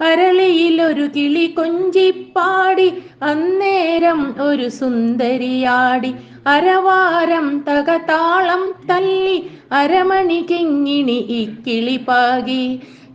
അരളിയിലൊരു കിളി കൊഞ്ചിപ്പാടി അന്നേരം ഒരു സുന്ദരിയാടി. അരവാരം തകതാളം തല്ലി അരമണി കിങ്ങിണി കിളി പാകി.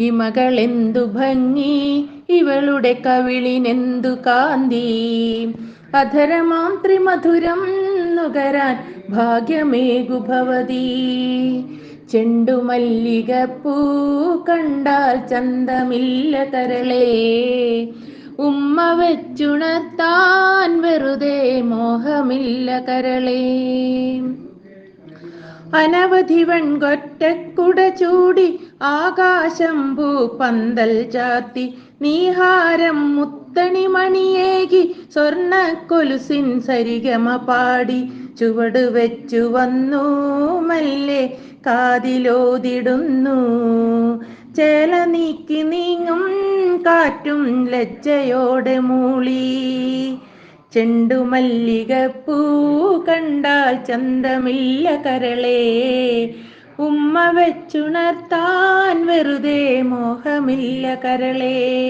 ഇമകളെന്തു ഭംഗി ഇവളുടെ കവിളിനെന്തു കാന്തി. അധരമാം ത്രിമധുരം നുകരാൻ ഭാഗ്യമേകു ഭവതി ചെണ്ടുമല്ലികപ്പൂ കണ്ടാൽ ചന്തമില്ല കരളേ. ഉമ്മ വെച്ചുണർത്താൻ വെറുതെ മോഹമില്ല കരളേ. അനവധി വെൺകൊറ്റക്കുട ചൂടി ആകാശം പന്തൽ ചാത്തി നീഹാരം മുത്തണി മണിയേകി സ്വർണ കൊലുസിൻ സരിഗമ പാടി ചുവട് വെച്ചു വന്നു മല്ലേ. കാതിലോതിടുന്നു. ചേല നീക്കി നീങ്ങും കാറ്റും ലജ്ജയോടെ മൂളി. ചെണ്ടുമല്ലികപ്പൂ കണ്ടാൽ ചന്തമില്ല കരളേ. ഉമ്മ വെച്ചുണർത്താൻ വെറുതെ മോഹമില്ല കരളേ.